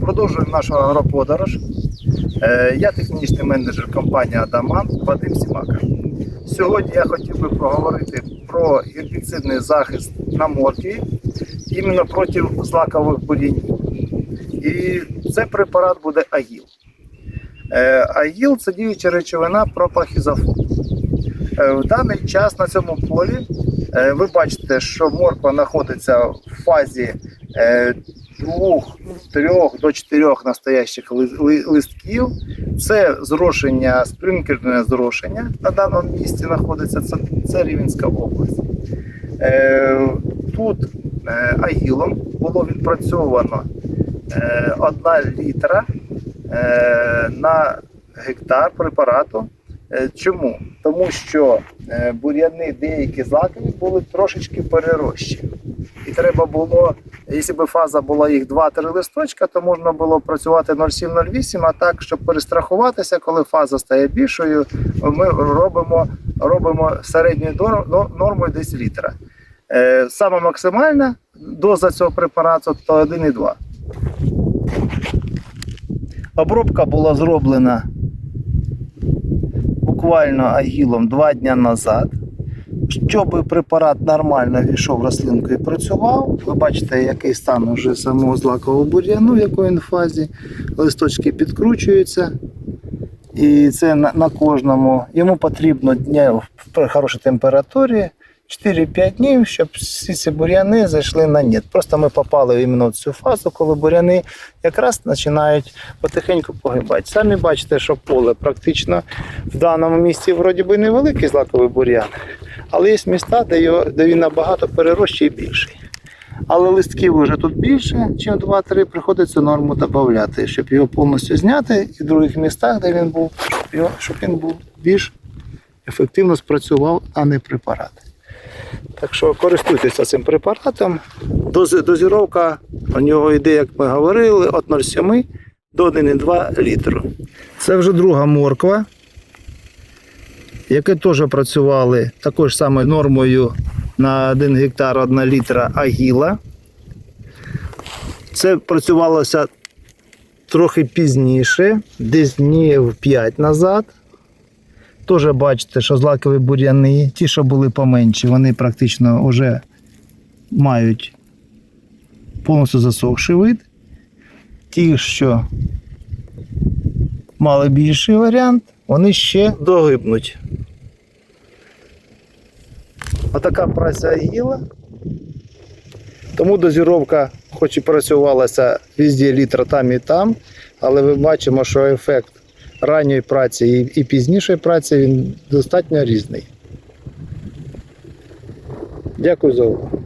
Продовжуємо нашу агроподорож. Е, Я технічний менеджер компанії Адаман Вадим Сімака. Сьогодні я хотів би поговорити про гербіцидний захист на моркві, іменно проти злакових бур'янів. І цей препарат буде АГІЛ. Е, АГІЛ це діюча речовина пропахізофон. Е, В даний час на цьому полі ви бачите, що морква знаходиться в фазі двох, трьох до чотирьох настоящих ли- ли- листків. Це зрошення, спринкерне зрошення на даному місці знаходиться. Це, це Рівненська область. Е, тут е, агілом було відпрацьовано е, одна літра е, на гектар препарату. Е, Чому? Тому що е, бур'яни деякі злакові були трошечки перерощені. І треба було, якщо б фаза була їх 2-3 листочка, то можна було працювати 0,7-0,8, а так, щоб перестрахуватися, коли фаза стає більшою, ми робимо, робимо середньою дор- нормою десь літра. Е, Саме максимальна доза цього препарату то 1,2. Обробка була зроблена буквально агілом два дні назад. Щоб препарат нормально війшов в рослинку і працював, ви бачите, який стан уже самого злакового бур'яну, в якої він фазі. Листочки підкручуються. І це на, на кожному. Йому потрібно дня при хорошій температурі 4-5 днів, щоб всі ці бур'яни зайшли на нет. Просто ми попали іменно в цю фазу, коли бур'яни якраз починають потихеньку погибати. Самі бачите, що поле практично в даному місці вроді би невеликий злаковий бур'ян, але є міста, де, його, де він набагато перерощий і більший. Але листків вже тут більше, ніж 2-3, приходиться норму додати, щоб його повністю зняти, і в других містах, де він був, щоб він був більш ефективно спрацював, а не препарат. Так що користуйтеся цим препаратом. Дозіровка у нього йде, як ми говорили, від 0,7 до 1,2 літру. Це вже друга морква, яка теж працювали такою ж самою нормою на 1 гектар 1 літра агіла. Це працювалося трохи пізніше, десь днів 5 назад. Теж бачите, що злакові бур'яни, ті, що були поменші, вони практично вже мають повністю засохший вид. Ті, що мали більший варіант, вони ще догибнуть. Отака праця гіла. Тому дозіровка, хоч і працювалася везде літра там і там, але ми бачимо, що ефект ранньої праці і, пізнішої праці він достатньо різний. Дякую за увагу.